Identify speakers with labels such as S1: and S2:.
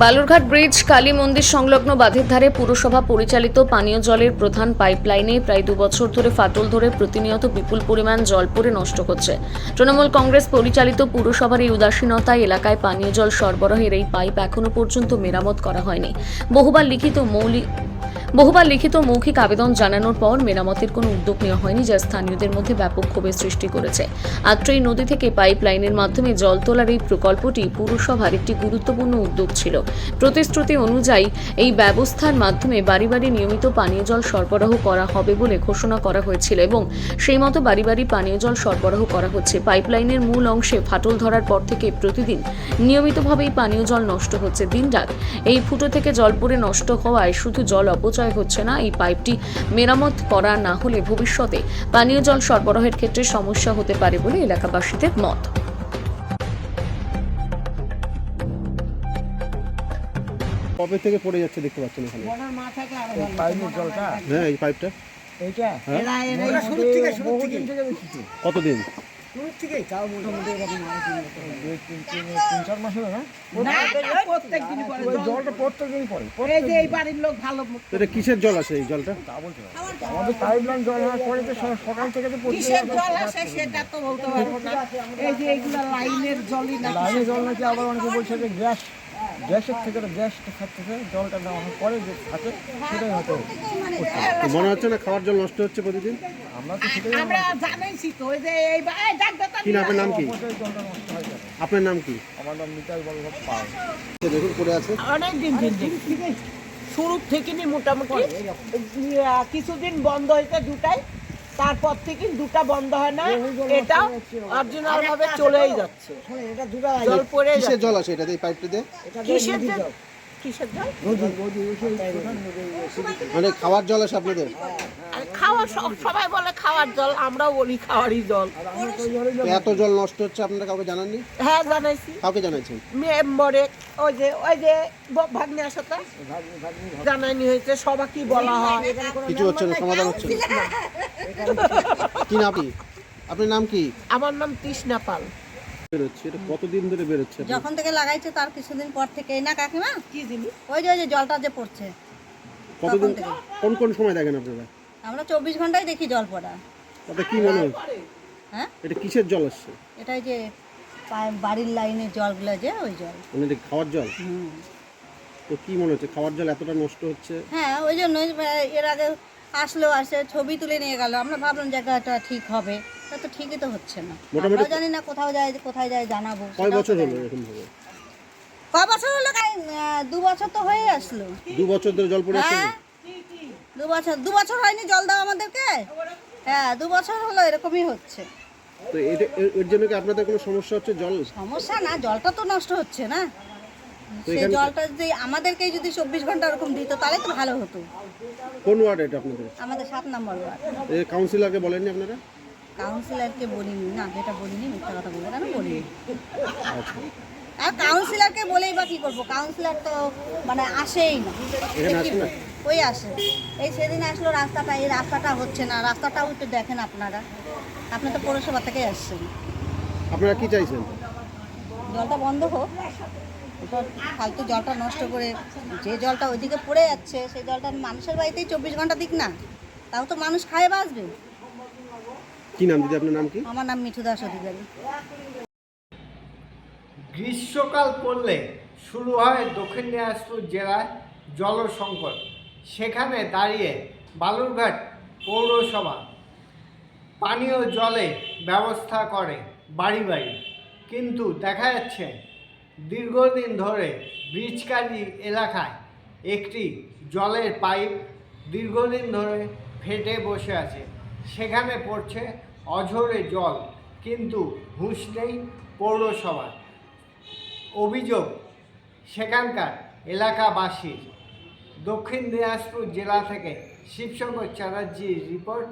S1: Balurghat bridge, Kali মন্দির সংলগ্ন বাঁধের ধারে পুরসভা পরিচালিত পানীয় জলের প্রধান পাইপলাইনে প্রায় দু বছর ধরে ফাটল ধরে প্রতিনিয়ত বিপুল পরিমাণ জল পড়ে নষ্ট হচ্ছে। তৃণমূল কংগ্রেস পরিচালিত পুরসভার এই উদাসীনতায় এলাকায় পানীয় জল সরবরাহের এই পাইপ এখনও পর্যন্ত মেরামত করা হয়নি। বহুবার লিখিত মৌলিক বহুবার লিখিত মৌখিক আবেদন জানানোর পর মেরামতের কোনো উদ্যোগ নেওয়া হয়নি যা স্থানীয়দের মধ্যে ব্যাপক ক্ষোভের সৃষ্টি করেছে। আত্রেই নদী থেকে পাইপ লাইনের মাধ্যমে জল তোলার এই প্রকল্পটি পুরসভার একটি গুরুত্বপূর্ণ উদ্যোগ ছিল। প্রতিশ্রুতি অনুযায়ী এই ব্যবস্থার মাধ্যমে বাড়ি বাড়ি নিয়মিত পানীয় জল সরবরাহ করা হবে বলে ঘোষণা করা হয়েছিল এবং সেই মতো বাড়ি বাড়ি পানীয় জল সরবরাহ করা হচ্ছে। পাইপলাইনের মূল অংশে ফাটল ধরার পর থেকে প্রতিদিন নিয়মিতভাবেই পানীয় জল নষ্ট হচ্ছে। দিনরাত এই ফুটো থেকে জল পড়ে নষ্ট হওয়ায় শুধু জল অপচয় হচ্ছে না এই পাইপটি মেরামত করা না হলে ভবিষ্যতে পানীয় জল সরবরাহের ক্ষেত্রে সমস্যা হতে পারে বলে এলাকাবাসীদের মত।
S2: কবে থেকে পড়ে যাচ্ছে দেখতে পাচ্ছেন এখানে?
S3: জলটা?
S2: হ্যাঁ এই পাইপটা।
S3: এইটা?
S2: হ্যাঁ? কতদিন?
S4: থেকেই
S3: তাও মোটামুটি এরকম দুই তিন তিন তিন চার মাস হলো না?
S4: প্রত্যেক দিন পরে
S3: জলটা প্রত্যেক দিন পরে
S4: এই যে এই বাড়ির লোক ভালো
S2: এটা কিসের জল আছে এই জলটা?
S3: তা বলতে পারব আমাদের পাইপ লাইন জল হওয়ার পরে তো সকাল থেকে তো
S4: কিসের জল আসে। সেটা তো বলতে পারব না। এই যে এইগুলা লাইনের জলই না
S3: লাইনে জল নাকি আবার অনেকে বলছে যে গ্যাস গ্যাসের থেকে গ্যাসটা থাকতেছে জলটা হওয়ার পরে যে থাকে সেটাই হয়তো
S2: মনে হচ্ছে না খাওয়ার জল নষ্ট হচ্ছে প্রতিদিন?
S3: আমরা তো সেটাই
S4: আমরা জানাইছি তো ওই যে এই বা- এই ডাক দাও
S2: কি আপনার নাম কি? আপনার নাম কি?
S3: আমার নাম নিতাই বল্লভ পাল।
S2: দেখুন পড়ে আছে।
S4: অনেক দিন দিন শুরু থেকে নি মোটামুটি কিছুদিন বন্ধ হয়েছে দুটাই। তারপর থেকে দুটা বন্ধ হয় না এটা অরিজিনাল ভাবে চলেই যাচ্ছে।
S3: এটা দুটা
S4: জল পড়ে
S2: কিসের জল আছে এটাতে এই পাইপটা দিয়ে?
S4: কিসের জল? কিসের জল?
S2: মানে খাওয়ার জল আছে আপনাদের?
S4: আর খাওয়ার সব- সবাই বলে খাওয়ার জল আমরাও বলি খাওয়ারই জল।
S2: এত জল নষ্ট হচ্ছে আপনারা কাউকে জানাননি?
S4: হ্যাঁ জানাইছি।
S2: কাউকে জানাইছেন?
S4: মেম্বরে ওই যে ওই যে ভাগ্নের সাথে জানাইনি হয়েছে সবাই কি বলা হয়।
S2: কিছু হচ্ছে না সমাধান হচ্ছে না। কি নাম কি আপনার নাম কি?
S4: আমার নাম তৃষ্ণা পাল।
S2: বেরোচ্ছে এটা কতদিন ধরে বেরোচ্ছে
S5: যখন থেকে লাগাইছে তার কিছুদিন পর থেকে না কাকিমা?
S4: কি জিনিস?
S5: ওই যে ওই যে জলটা যে পড়ছে।
S2: কতদিন
S5: তখন থেকে।
S2: কোন কোন সময় দেখেন আপনারা?
S5: আমরা চব্বিশ ঘন্টায় দেখি জল পড়া।
S2: তাতে কি মনে হচ্ছে
S5: হ্যাঁ?
S2: এটা কিসের জল আসছে?
S5: এটাই যে পা- বাড়ির লাইনের জলগুলো যে ওই জল।
S2: মানে এটা খাওয়ার জল?
S5: হুম।
S2: তো কি মনে হচ্ছে খাওয়ার জল এতটা নষ্ট হচ্ছে?
S5: হ্যাঁ ওই জন্যই আহ, এর আগে আসলো আসে ছবি তুলে নিয়ে গেল। আমরা ভাবলাম জায়গাটা ঠিক হবে। তা তো ঠিকই তো হচ্ছে না। আমরা জানি না কোথাও যায় কোথায় যায় জানাব
S2: কয় বছর হলো। এরকম ভাবে
S5: কয় বছর হলো দু বছর তো হয়ে আসলো।
S2: দু বছর ধরে জল পড়ে
S5: হ্যাঁ। দু বছর দু বছর হয়নি জল দাও আমাদেরকে? হ্যাঁ দু বছর হলো এরকমই হচ্ছে।
S2: তো এর- জন্য কি আপনাদের কোনো সমস্যা হচ্ছে জল?
S5: সমস্যা না জলটা তো নষ্ট হচ্ছে না। সেই জলটা যদি আমাদেরকে যদি চব্বিশ ঘণ্টা ওরকম দিত তাহলে তো ভালো হতো।
S2: কোন ওয়ার্ড এটা আপনাদের?
S5: আমাদের সাত নম্বর ওয়ার্ড।
S2: এই কাউন্সিলরকে বলেননি আপনারা?
S5: কাউন্সিলরকে বলিনি না যেটা বলিনি মিথ্যা কথা বলে আমি বলিনি?
S2: আচ্ছা।
S5: আর কাউন্সিলরকে বলেই বা কি করব? কাউন্সিলর তো মানে আসেই না।
S2: এখানে
S5: কি
S2: আসে না?
S5: ওই আসে। এই সেদিন আসলো রাস্তাটা এই রাস্তাটা হচ্ছে না। রাস্তাটাও একটু দেখেন আপনারা। আপনি তো পৌরসভা থেকে আসছেন।
S2: আপনারা কি চাইছেন?
S5: জলটা বন্ধ হোক। এবার ফালতু জলটা নষ্ট করে যে জলটা ওইদিকে পড়ে যাচ্ছে সেই জলটা মানুষের বাড়িতেই চব্বিশ ঘণ্টা দিক না। তাও তো মানুষ খায় বাঁচবে
S2: কি নাম দিদি আপনার নাম কি?
S5: আমার নাম মিঠু দাস অধিকারী।
S6: গ্রীষ্মকাল পড়লে শুরু হয় দক্ষিণ দিনাজপুর জেলায় জল সংকট সেখানে দাঁড়িয়ে বালুরঘাট পৌরসভা পানীয় জলে ব্যবস্থা করে বাড়ি বাড়ি। কিন্তু দেখা যাচ্ছে দীর্ঘদিন ধরে ব্রিজকালি এলাকায় একটি জলের পাইপ দীর্ঘদিন ধরে ফেটে বসে আছে। সেখানে পড়ছে অঝরে জল, কিন্তু হুঁশ নেই পৌরসভার। অভিযোগ, সেখানকার এলাকাবাসীর। দক্ষিণ দিনাজপুর জেলা থেকে শিবশঙ্কর চ্যাটার্জির রিপোর্ট।